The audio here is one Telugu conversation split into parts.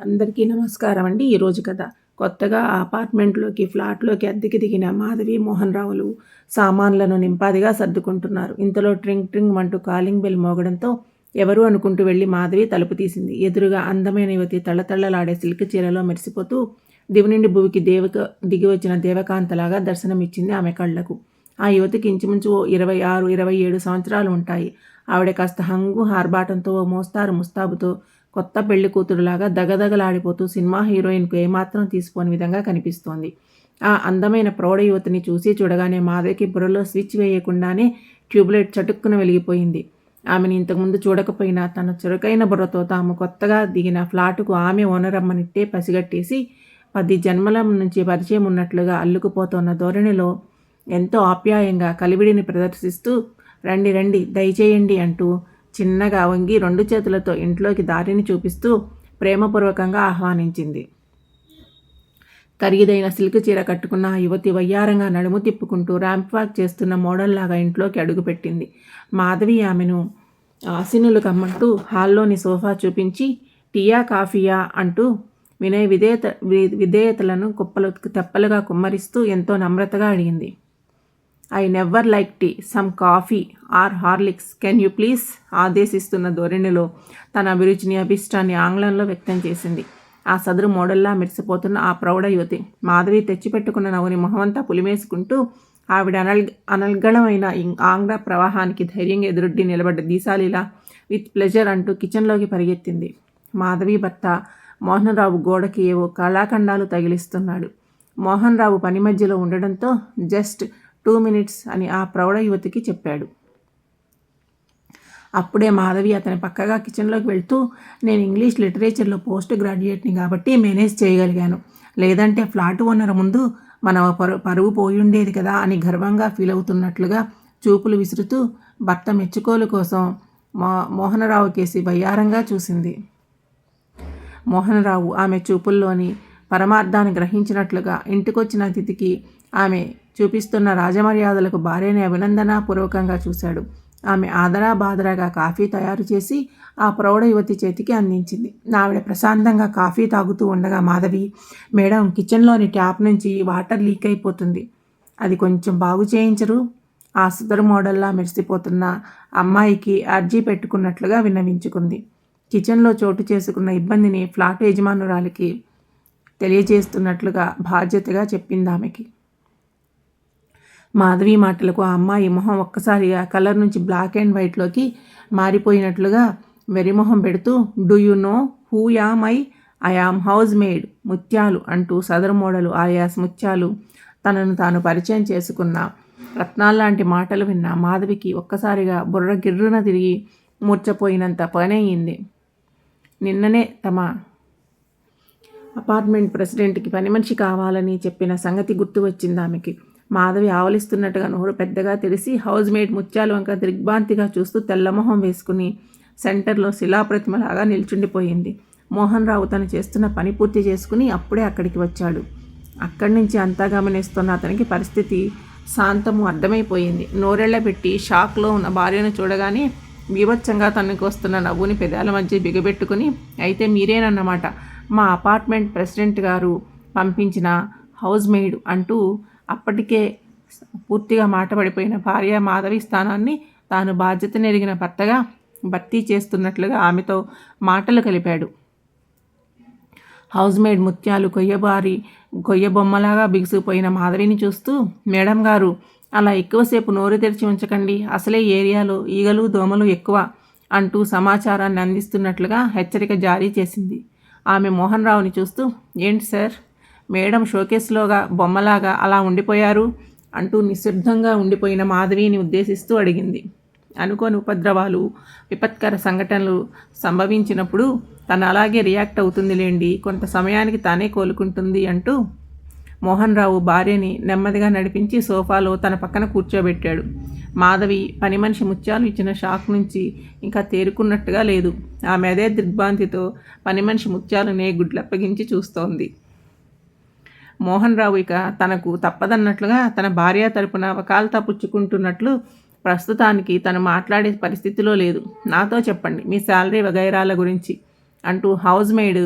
అందరికీ నమస్కారం అండి. ఈరోజు కథ. కొత్తగా అపార్ట్మెంట్లోకి ఫ్లాట్లోకి అద్దెకి దిగిన మాధవి మోహన్ రావులు సామాన్లను నింపాదిగా సర్దుకుంటున్నారు. ఇంతలో ట్రింగ్ ట్రింగ్ అంటూ కాలింగ్ బెల్ మోగడంతో ఎవరు అనుకుంటూ వెళ్ళి మాధవి తలుపు తీసింది. ఎదురుగా అందమైన యువతి తళ్ళతళ్ళలాడే సిల్క్ చీరలో మెరిసిపోతూ దివునిండి భూమికి దేవక దిగి వచ్చిన దేవకాంతలాగా దర్శనమిచ్చింది ఆమె కళ్ళకు. ఆ యువతికి ఇంచుమించు ఓ ఇరవై ఆరు ఇరవై ఏడు సంవత్సరాలు ఉంటాయి. ఆవిడ కాస్త హంగు హార్బాటంతో ఓ మోస్తారు ముస్తాబుతో కొత్త పెళ్ళి కూతురులాగా దగదగలాడిపోతూ సినిమా హీరోయిన్కు ఏమాత్రం తీసుకోని విధంగా కనిపిస్తోంది. ఆ అందమైన ప్రౌఢ యువతిని చూసి చూడగానే మాధవికి బుర్రలో స్విచ్ వేయకుండానే ట్యూబ్లైట్ చటుక్కున వెలిగిపోయింది. ఆమెను ఇంతకుముందు చూడకపోయినా తన చురుకైన బుర్రతో తాము కొత్తగా దిగిన ఫ్లాటుకు ఆమె ఓనరమ్మనిట్టే పసిగట్టేసి పది జన్మల నుంచి పరిచయం ఉన్నట్లుగా అల్లుకుపోతున్న ధోరణిలో ఎంతో ఆప్యాయంగా కలివిడిని ప్రదర్శిస్తూ రండి రండి దయచేయండి అంటూ చిన్నగా వంగి రెండు చేతులతో ఇంట్లోకి దారిని చూపిస్తూ ప్రేమపూర్వకంగా ఆహ్వానించింది. ఖరీదైన సిల్క్ చీర కట్టుకున్న ఆ యువతి వయ్యారంగా నడుము తిప్పుకుంటూ ర్యాంప్ వాక్ చేస్తున్న మోడల్లాగా ఇంట్లోకి అడుగుపెట్టింది. మాధవి ఆమెను ఆసినులు కమ్మంటూ హాల్లోని సోఫా చూపించి టీయా కాఫీయా అంటూ వినయ విధేయత విధేయతలను కుప్పలు తెప్పలుగా కుమ్మరిస్తూ ఎంతో నమ్రతగా అడిగింది. I never like tea some coffee or Horlicks can you please ఆదేశిస్తున్న ధోరణిలో తన అభిరుచిని అభిష్టాన్ని ఆంగ్లంలో వ్యక్తం చేసింది. ఆ సదరు మోడల్లా మెరిసిపోతున్న ఆ ప్రౌఢ యువతి మాధవి తెచ్చిపెట్టుకున్న నవ్వుని మొహమంతా పులిమేసుకుంటూ ఆవిడ అనల్ అనల్గళమైన ఆంగ్ల ప్రవాహానికి ధైర్యంగా ఎదురొడ్డి నిలబడ్డ దీసాలిలా విత్ ప్లెజర్ అంటూ కిచెన్లోకి పరిగెత్తింది. మాధవి భర్త మోహనరావు గోడకి ఏవో కళాఖండాలు తగిలిస్తున్నాడు. మోహన్ రావు పని మధ్యలో ఉండడంతో జస్ట్ టూ మినిట్స్ అని ఆ ప్రౌఢ యువతికి చెప్పాడు. అప్పుడే మాధవి అతని పక్కగా కిచెన్లోకి వెళ్తూ నేను ఇంగ్లీష్ లిటరేచర్లో పోస్ట్ గ్రాడ్యుయేట్ని కాబట్టి మేనేజ్ చేయగలిగాను. లేదంటే ఫ్లాట్ ఓనర్ ముందు మన పరు పరువు పోయుండేది కదా అని గర్వంగా ఫీల్ అవుతున్నట్లుగా చూపులు విసురుతూ భర్త మెచ్చుకోలు కోసం మో మోహనరావు కేసి బయ్యారంగా చూసింది. మోహనరావు ఆమె చూపుల్లోని పరమార్థాన్ని గ్రహించినట్లుగా ఇంటికొచ్చిన అతిథికి ఆమె చూపిస్తున్న రాజమర్యాదలకు భార్యని అభినందనాపూర్వకంగా చూశాడు. ఆమె ఆదరా బాదరాగా కాఫీ తయారు చేసి ఆ ప్రౌఢ యువతి చేతికి అందించింది. ఆవిడ ప్రశాంతంగా కాఫీ తాగుతూ ఉండగా మాధవి మేడం కిచెన్లోని ట్యాప్ నుంచి వాటర్ లీక్ అయిపోతుంది. అది కొంచెం బాగు చేయించరు. ఆ సుధర్ మోడల్లా మెరిసిపోతున్న అమ్మాయికి అర్జీ పెట్టుకున్నట్లుగా విన్నవించుకుంది. కిచెన్లో చోటు చేసుకున్న ఇబ్బందిని ఫ్లాట్ యజమానురాలికి తెలియజేస్తున్నట్లుగా బాధ్యతగా చెప్పింది ఆమెకి మాధవి మాటలకు ఆ అమ్మాయి మొహం ఒక్కసారిగా కలర్ నుంచి బ్లాక్ అండ్ వైట్లోకి మారిపోయినట్లుగా వెరిమొహం పెడుతూ do you know who am I I am housemaid Mutyalu అంటూ సదరు మోడలు ఆయాస్ ముత్యాలు తనను తాను పరిచయం చేసుకున్న రత్నాల్లాంటి మాటలు విన్న మాధవికి ఒక్కసారిగా బుర్ర గిర్రున తిరిగి మూర్చపోయినంత పనయింది. నిన్ననే తమ అపార్ట్మెంట్ ప్రెసిడెంట్కి పని మనిషి కావాలని చెప్పిన సంగతి గుర్తు వచ్చింది ఆమెకి. మాధవి ఆవలిస్తున్నట్టుగా నోరు పెద్దగా తెలిసి హౌస్ మేడ్ ముత్యాలు వంక దిగ్భాంతిగా చూస్తూ తెల్లమొహం వేసుకుని సెంటర్లో శిలాప్రతిమలాగా నిల్చుండిపోయింది. మోహన్ రావు తను చేస్తున్న పని పూర్తి చేసుకుని అప్పుడే అక్కడికి వచ్చాడు. అక్కడి నుంచి అంతా గమనిస్తున్న అతనికి పరిస్థితి శాంతము అర్థమైపోయింది. నోరెళ్ళ పెట్టి షాక్లో ఉన్న భార్యను చూడగానే బీభత్సంగా తనకు వస్తున్న నవ్వుని పెదాల మధ్య బిగబెట్టుకుని అయితే మీరేనన్నమాట మా అపార్ట్మెంట్ ప్రెసిడెంట్ గారు పంపించిన హౌస్ మెయిడ్ అంటూ అప్పటికే పూర్తిగా మాటపడిపోయిన భార్య మాధవి స్థానాన్ని తాను బాధ్యతనెరిగిన భర్తగా భర్తీ చేస్తున్నట్లుగా ఆమెతో మాటలు కలిపాడు. హౌస్ మేడ్ ముత్యాలు కొయ్యబారి కొయ్య బొమ్మలాగా బిగుసిపోయిన మాధవిని చూస్తూ మేడం గారు అలా ఎక్కువసేపు నోరు తెరిచి ఉంచకండి. అసలే ఏరియాలో ఈగలు దోమలు ఎక్కువ అంటూ సమాచారాన్ని అందిస్తున్నట్లుగా హెచ్చరిక జారీ చేసింది. ఆమె మోహన్ రావుని చూస్తూ ఏంటి సార్? మేడం షోకేస్లోగా బొమ్మలాగా అలా ఉండిపోయారు? అంటూ నిశ్శబ్దంగా ఉండిపోయిన మాధవిని ఉద్దేశిస్తూ అడిగింది. అనుకోని ఉపద్రవాలు విపత్కర సంఘటనలు సంభవించినప్పుడు తను అలాగే రియాక్ట్ అవుతుంది లేండి కొంత సమయానికి తానే కోలుకుంటుంది అంటూ మోహన్ రావు భార్యని నెమ్మదిగా నడిపించి సోఫాలో తన పక్కన కూర్చోబెట్టాడు. మాధవి పని మనిషి ముత్యాలు ఇచ్చిన షాక్ నుంచి ఇంకా తేరుకున్నట్టుగా లేదు. ఆమె అదే దిగ్భాంతితో పని మనిషి ముత్యాలునే గుడ్లప్పగించి చూస్తోంది. మోహన్ రావు ఇక తనకు తప్పదన్నట్లుగా తన భార్య తరపున వకాలతా పుచ్చుకుంటున్నట్లు ప్రస్తుతానికి తను మాట్లాడే పరిస్థితిలో లేదు. నాతో చెప్పండి మీ శాలరీ వగైరాల గురించి అంటూ హౌస్ మేడ్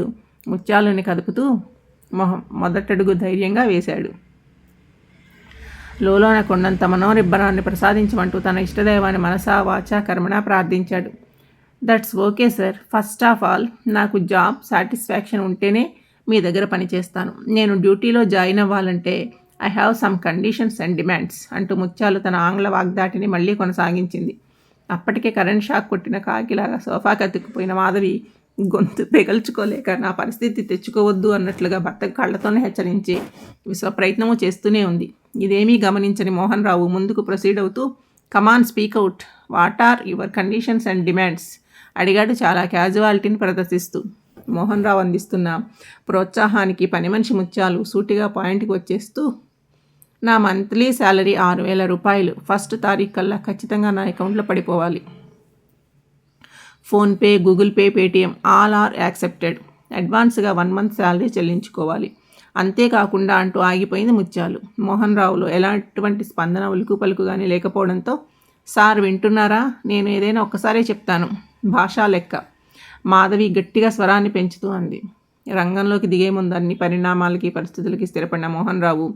ముత్యాలని కదుపుతూ మొహం మొదటడుగు ధైర్యంగా వేశాడు. లోలోన కొండంత మనోరిబ్బరాన్ని ప్రసాదించమంటూ తన ఇష్టదైవాన్ని మనసా వాచా కర్మణ ప్రార్థించాడు. That's okay sir first of all నాకు జాబ్ సాటిస్ఫాక్షన్ ఉంటేనే మీ దగ్గర పనిచేస్తాను నేను డ్యూటీలో జాయిన్ అవ్వాలంటే I have some conditions and demands అంటూ ముత్యాలు తన ఆంగ్ల వాగ్దాటిని మళ్ళీ కొనసాగించింది. అప్పటికే కరెంట్ షాక్ కొట్టిన కాకిలాగా సోఫా కత్తుకుపోయిన మాధవి గొంతు పెగల్చుకోలేక నా పరిస్థితి తెచ్చుకోవద్దు అన్నట్లుగా భర్త కళ్ళతోనే హెచ్చరించి విశ్వ ప్రయత్నము చేస్తూనే ఉంది. ఇదేమీ గమనించని మోహన్ రావు ముందుకు ప్రొసీడ్ అవుతూ come on speak out what are your conditions and demands అడిగాడు చాలా క్యాజువాలిటీని ప్రదర్శిస్తూ. మోహన్ రావు అందిస్తున్న ప్రోత్సాహానికి పని మనిషి ముత్యాలు సూటిగా పాయింట్కి వచ్చేస్తూ నా మంత్లీ శాలరీ ఆరు వేల రూపాయలు ఫస్ట్ తారీఖు కల్లా ఖచ్చితంగా నా అకౌంట్లో పడిపోవాలి. PhonePe Google Pay Paytm all are accepted. అడ్వాన్స్గా వన్ మంత్ శాలరీ చెల్లించుకోవాలి. అంతేకాకుండా అంటూ ఆగిపోయింది ముత్యాలు. మోహన్ రావులో ఎలాంటి స్పందన ఉలుకు పలుకు కానీ లేకపోవడంతో సార్ వింటున్నారా? నేను ఏదైనా ఒక్కసారే చెప్తాను. భాషా లెక్క. మాధవి గట్టిగా స్వరాన్ని పెంచుతూ అంది. రంగంలోకి దిగే ముందు అన్ని పరిణామాలకి పరిస్థితులకి స్థిరపడిన Mohan Rao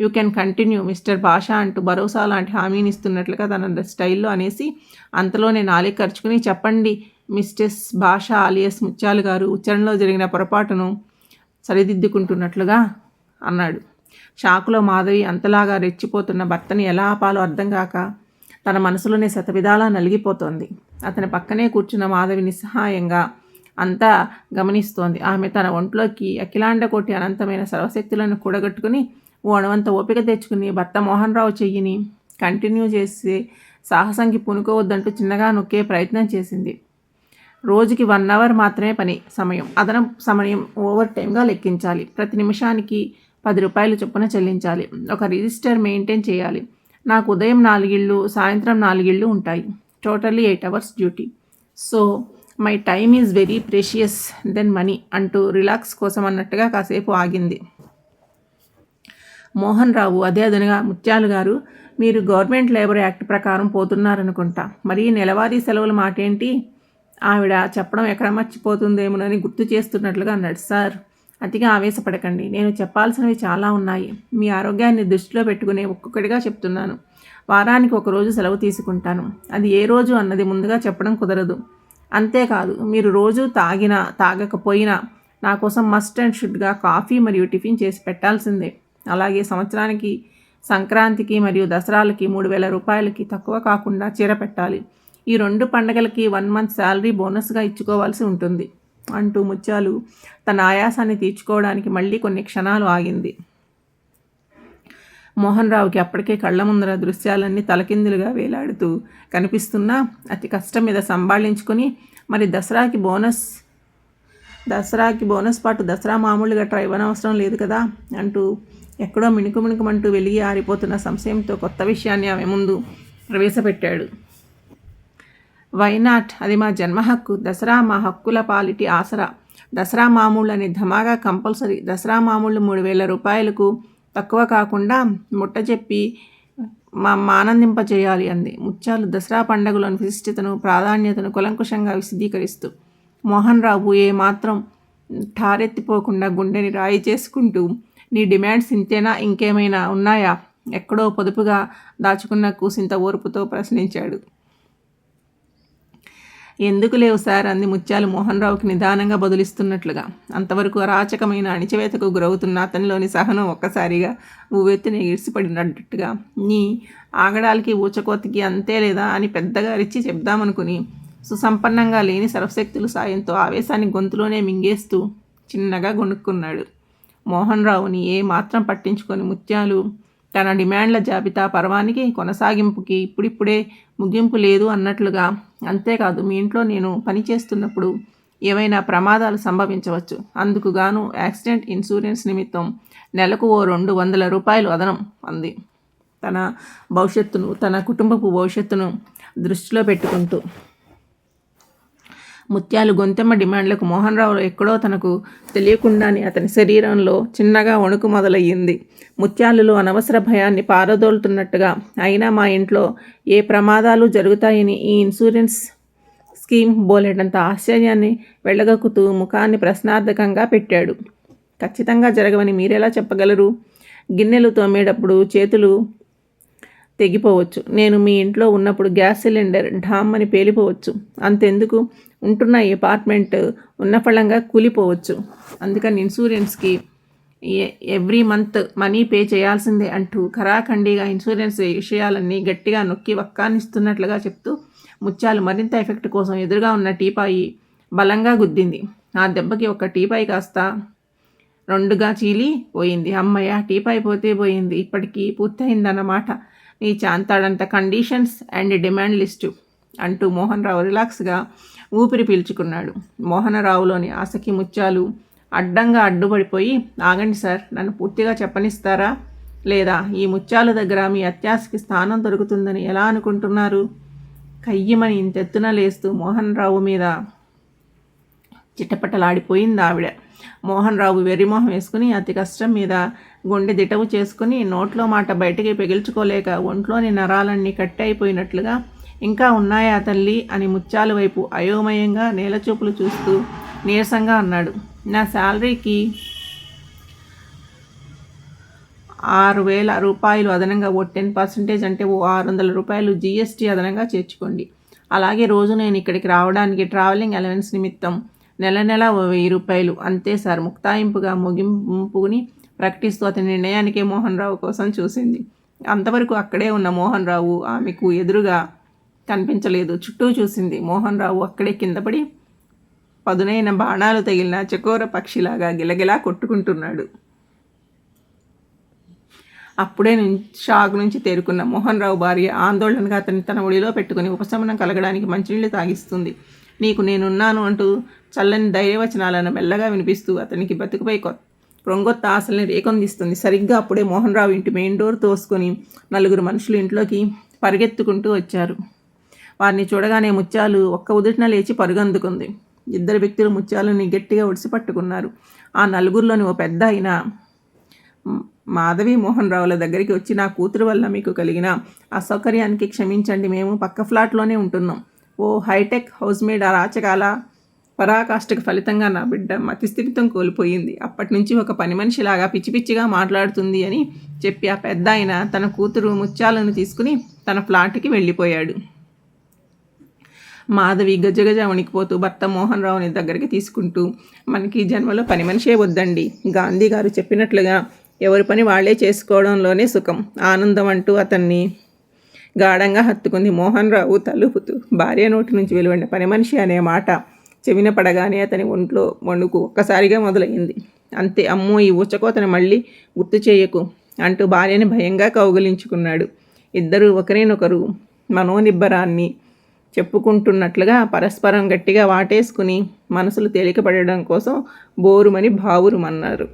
you can continue mister Basha అంటూ భరోసా లాంటి హామీని ఇస్తున్నట్లుగా తన స్టైల్లో అనేసి అంతలోనే నాలే ఖర్చుకుని చెప్పండి మిస్టెస్ భాష ఆలియస్ ముత్యాలు గారు ఉచ్చరణలో జరిగిన పొరపాటును సరిదిద్దుకుంటున్నట్లుగా అన్నాడు. షాకులో మాధవి అంతలాగా రెచ్చిపోతున్న భర్తని ఎలా ఆపాలో అర్థం కాక తన మనసులోనే శతవిధాలా నలిగిపోతోంది. అతని పక్కనే కూర్చున్న మాధవి నిస్సహాయంగా అంతా గమనిస్తోంది. ఆమె తన ఒంట్లోకి అఖిలాండ కోటి అనంతమైన సర్వశక్తులను కూడగట్టుకుని ఓ అణువంత ఓపిక తెచ్చుకుని భర్త మోహన్ రావు చెయ్యిని. కంటిన్యూ చేసి సాహసంకి పునుకోవద్దంటూ చిన్నగా నొక్కే ప్రయత్నం చేసింది. రోజుకి వన్ అవర్ మాత్రమే పని సమయం. అదనం సమయం ఓవర్ టైంగా లెక్కించాలి. ప్రతి నిమిషానికి పది రూపాయలు చొప్పున చెల్లించాలి. ఒక రిజిస్టర్ మెయింటైన్ చేయాలి. నాకు ఉదయం నాలుగిళ్ళు సాయంత్రం నాలుగిళ్ళు ఉంటాయి. Totally eight hours duty. So my time is very precious then money అంటూ రిలాక్స్ కోసం అన్నట్టుగా కాసేపు ఆగింది. మోహన్ రావు అదే అదనగా ముత్యాలు గారు మీరు గవర్నమెంట్ లేబర్ యాక్ట్ ప్రకారం పోతున్నారనుకుంటా. మరి నెలవారీ సెలవుల మాట ఏంటి ఆవిడ చెప్పడం ఎక్కడ మర్చిపోతుందేమోనని గుర్తు చేస్తున్నట్లుగా అన్నాడు సార్. అతిగా ఆవేశపడకండి. నేను చెప్పాల్సినవి చాలా ఉన్నాయి. మీ ఆరోగ్యాన్ని దృష్టిలో పెట్టుకునే ఒక్కొక్కటిగా చెప్తున్నాను. వారానికి ఒక రోజు సెలవు తీసుకుంటాను. అది ఏ రోజు అన్నది ముందుగా చెప్పడం కుదరదు. అంతేకాదు మీరు రోజు తాగినా తాగకపోయినా నా కోసం మస్ట్ అండ్ షుడ్గా కాఫీ మరియు టిఫిన్ చేసి పెట్టాల్సిందే. అలాగే సంవత్సరానికి సంక్రాంతికి మరియు దసరాలకి మూడు వేల రూపాయలకి తక్కువ కాకుండా చీర పెట్టాలి. ఈ రెండు పండగలకి వన్ మంత్ శాలరీ బోనస్గా ఇచ్చుకోవాల్సి ఉంటుంది. అంటూ ముత్యాలు తన ఆయాసాన్ని తీర్చుకోవడానికి మళ్ళీ కొన్ని క్షణాలు ఆగింది. మోహన్ రావుకి అప్పటికే కళ్ళ ముందర దృశ్యాలన్నీ తలకిందులుగా వేలాడుతూ కనిపిస్తున్నా అతి కష్టం మీద సంభాళించుకొని మరి దసరాకి బోనస్ దసరాకి బోనస్ పాటు దసరా మామూలుగా ట్రై ఇవ్వనవసరం లేదు కదా అంటూ ఎక్కడో మిణుకు మిణుకుమంటూ వెలిగి ఆరిపోతున్న సంశయంతో కొత్త విషయాన్ని ఆమె ముందు ప్రవేశపెట్టాడు. వైనాట్ అది మా జన్మ హక్కు. దసరా మా హక్కుల పాలిటి ఆసరా. దసరా మామూళ్ళు అని ధమాగా కంపల్సరీ. దసరా మామూళ్ళు మూడు వేల రూపాయలకు తక్కువ కాకుండా ముట్ట చెప్పి మా ఆనందింప చేయాలి అంది. ముత్యాలు దసరా పండుగలోని విశిష్టతను ప్రాధాన్యతను కులంకుషంగా విశదీకరిస్తూ. మోహన్ రావు ఏమాత్రం ఠారెత్తిపోకుండా గుండెని రాయి చేసుకుంటూ నీ డిమాండ్స్ ఇంతేనా ఇంకేమైనా ఉన్నాయా? ఎక్కడో పొదుపుగా దాచుకున్న కూసింత ఓర్పుతో ప్రశ్నించాడు. ఎందుకు లేవు సార్? అంది ముత్యాలు మోహన్ రావుకి నిదానంగా బదులిస్తున్నట్లుగా. అంతవరకు అరాచకమైన అణిచివేతకు గురవుతున్న అతనిలోని సహనం ఒక్కసారిగా ఊవెత్తిన ఈడ్చిపడినట్టుగా. నీ ఆగడాలకి ఊచకోతకి అంతే లేదా అని పెద్దగా రిచ్చి చెప్దామనుకుని సుసంపన్నంగా లేని సర్వశక్తుల సాయంతో ఆవేశాన్ని గొంతులోనే మింగేస్తూ చిన్నగా గొనుక్కున్నాడు మోహన్ రావుని ఏ మాత్రం పట్టించుకొని ముత్యాలు తన డిమాండ్ల జాబితా పర్వానికి కొనసాగింపుకి ఇప్పుడిప్పుడే ముగింపు లేదు అన్నట్లుగా అంతేకాదు మీ ఇంట్లో నేను పనిచేస్తున్నప్పుడు ఏవైనా ప్రమాదాలు సంభవించవచ్చు. అందుకు గాను యాక్సిడెంట్ ఇన్సూరెన్స్ నిమిత్తం నెలకు ఓ రెండు వందల రూపాయలు అదనం అంది. తన భవిష్యత్తును తన కుటుంబపు భవిష్యత్తును దృష్టిలో పెట్టుకుంటూ ముత్యాలు గొంతెమ్మ డిమాండ్లకు మోహన్ రావు ఎక్కడో తనకు తెలియకుండానే అతని శరీరంలో చిన్నగా వణుకు మొదలయ్యింది. ముత్యాలులో అనవసర భయాన్ని పారదోలుతున్నట్టుగా అయినా మా ఇంట్లో ఏ ప్రమాదాలు జరుగుతాయని ఈ ఇన్సూరెన్స్ స్కీమ్ బోలేటంత ఆశ్చర్యాన్ని వెళ్ళగక్కుతూ ముఖాన్ని ప్రశ్నార్థకంగా పెట్టాడు. ఖచ్చితంగా జరగవని మీరెలా చెప్పగలరు? గిన్నెలు తోమేటప్పుడు చేతులు తెగిపోవచ్చు. నేను మీ ఇంట్లో ఉన్నప్పుడు గ్యాస్ సిలిండర్ ఢామ్ అని పేలిపోవచ్చు. అంతెందుకు? ఉంటున్న ఈ అపార్ట్మెంట్ ఉన్న ఫలంగా కూలిపోవచ్చు. అందుకని ఇన్సూరెన్స్కి ఎవ్రీ మంత్ మనీ పే చేయాల్సిందే అంటూ ఖరాఖండిగా ఇన్సూరెన్స్ విషయాలన్నీ గట్టిగా నొక్కి వక్కానిస్తున్నట్లుగా చెప్తూ ముత్యాలు మరింత ఎఫెక్ట్ కోసం ఎదురుగా ఉన్న టీపాయి బలంగా గుద్దింది. ఆ దెబ్బకి ఒక టీపాయి కాస్త రెండుగా చీలి పోయింది. అమ్మయ్య టీపాయి పోతే పోయింది. ఇప్పటికీ పూర్తయిందన్నమాట. నీ చాంతాడంత కండిషన్స్ అండ్ డిమాండ్ లిస్టు అంటూ మోహన్ రావు రిలాక్స్గా ఊపిరి పీల్చుకున్నాడు. మోహనరావులోని ఆశకి ముత్యాలు అడ్డంగా అడ్డుపడిపోయి ఆగండి సార్ నన్ను పూర్తిగా చెప్పనిస్తారా? లేదా ఈ ముత్యాల దగ్గర మీ అత్యాశకి స్థానం దొరుకుతుందని ఎలా అనుకుంటున్నారు? కయ్యమని ఇంతెత్తున లేస్తూ మోహన్ రావు మీద చిట్టపట్టలాడిపోయింది ఆవిడ మోహన్ రావు వెర్రిమోహం వేసుకుని అతి కష్టం మీద గుండె దిటవు చేసుకుని నోట్లో మాట బయటికి పెగిల్చుకోలేక ఒంట్లోని నరాలన్నీ కట్టి అయిపోయినట్లుగా ఇంకా ఉన్నాయా తల్లి? అని ముత్యాల వైపు అయోమయంగా నేలచూపులు చూస్తూ నీరసంగా అన్నాడు. నా శాలరీకి ఆరు వేల రూపాయలు అదనంగా ఓ టెన్ పర్సెంటేజ్ అంటే ఓ ఆరు వందల రూపాయలు జీఎస్టీ అదనంగా చేర్చుకోండి. అలాగే రోజు నేను ఇక్కడికి రావడానికి ట్రావెలింగ్ అలవెన్స్ నిమిత్తం నెల నెల వెయ్యి రూపాయలు. అంతే సార్ ముక్తాయింపుగా ముగింపుని ప్రకటిస్తూ అతని నిర్ణయానికే మోహన్ రావు కోసం చూసింది. అంతవరకు అక్కడే ఉన్న మోహన్ రావు ఆమెకు ఎదురుగా కనిపించలేదు. చుట్టూ చూసింది. మోహన్ రావు అక్కడే కిందపడి పదునైన బాణాలు తగిలిన చకోర పక్షిలాగా గిలగిలా కొట్టుకుంటున్నాడు. అప్పుడే షాక్ నుంచి తేరుకున్న మోహన్ రావు భార్య ఆందోళనగా అతన్ని తన ఒడిలో పెట్టుకుని ఉపశమనం కలగడానికి మంచినీళ్ళు తాగిస్తుంది. నీకు నేనున్నాను అంటూ చల్లని ధైర్యవచనాలను మెల్లగా వినిపిస్తూ అతనికి బతుకుపై రొంగొత్త ఆశల్ని రేకొందిస్తుంది. సరిగ్గా అప్పుడే మోహన్ రావు ఇంటి మెయిన్ డోర్ తోసుకొని నలుగురు మనుషులు ఇంట్లోకి పరిగెత్తుకుంటూ వచ్చారు. వారిని చూడగానే ముత్యాలు ఒక్క ఉదుటిన లేచి పరుగందుకుంది. ఇద్దరు వ్యక్తులు ముత్యాలని గట్టిగా ఒడిసి పట్టుకున్నారు. ఆ నలుగురిలోని ఓ పెద్ద అయిన మాధవి మోహన్ రావుల దగ్గరికి వచ్చి నా కూతురు వల్ల మీకు కలిగిన అసౌకర్యానికి క్షమించండి. మేము పక్క ఫ్లాట్లోనే ఉంటున్నాం. ఓ హైటెక్ హౌస్ మేడ్ రాచకాల పరాకాష్ఠకు ఫలితంగా నా బిడ్డ మతిస్థిమితం కోల్పోయింది. అప్పటి నుంచి ఒక పని మనిషిలాగా పిచ్చి పిచ్చిగా మాట్లాడుతుంది అని చెప్పి ఆ పెద్ద ఆయన తన కూతురు ముత్యాలను తీసుకుని తన ఫ్లాట్కి వెళ్ళిపోయాడు. మాధవి గజగజ వణికిపోతూ భర్త మోహన్ రావుని దగ్గరికి తీసుకుంటూ మనకి జన్మలో పని మనిషే వద్దండి. గాంధీ గారు చెప్పినట్లుగా ఎవరి పని వాళ్ళే చేసుకోవడంలోనే సుఖం ఆనందం అంటూ అతన్ని గాఢంగా హత్తుకుంది మోహన్ రావు తలుపుతూ. భార్య నోటి నుంచి వెలువడిన పని మనిషి అనే మాట చెవిన పడగానే అతని ఒంట్లో వణుకు ఒక్కసారిగా మొదలైంది. అంతే అమ్మో ఈ ఉచ్చకోతను మళ్ళీ గుర్తు చేయకు అంటూ భార్యని భయంగా కౌగలించుకున్నాడు. ఇద్దరూ ఒకరినొకరు మనోనిబ్బరాన్ని చెప్పుకుంటున్నట్లుగా పరస్పరం గట్టిగా వాటేసుకుని మనసులు తేలికపడడం కోసం బోరుమని భావురుమన్నారు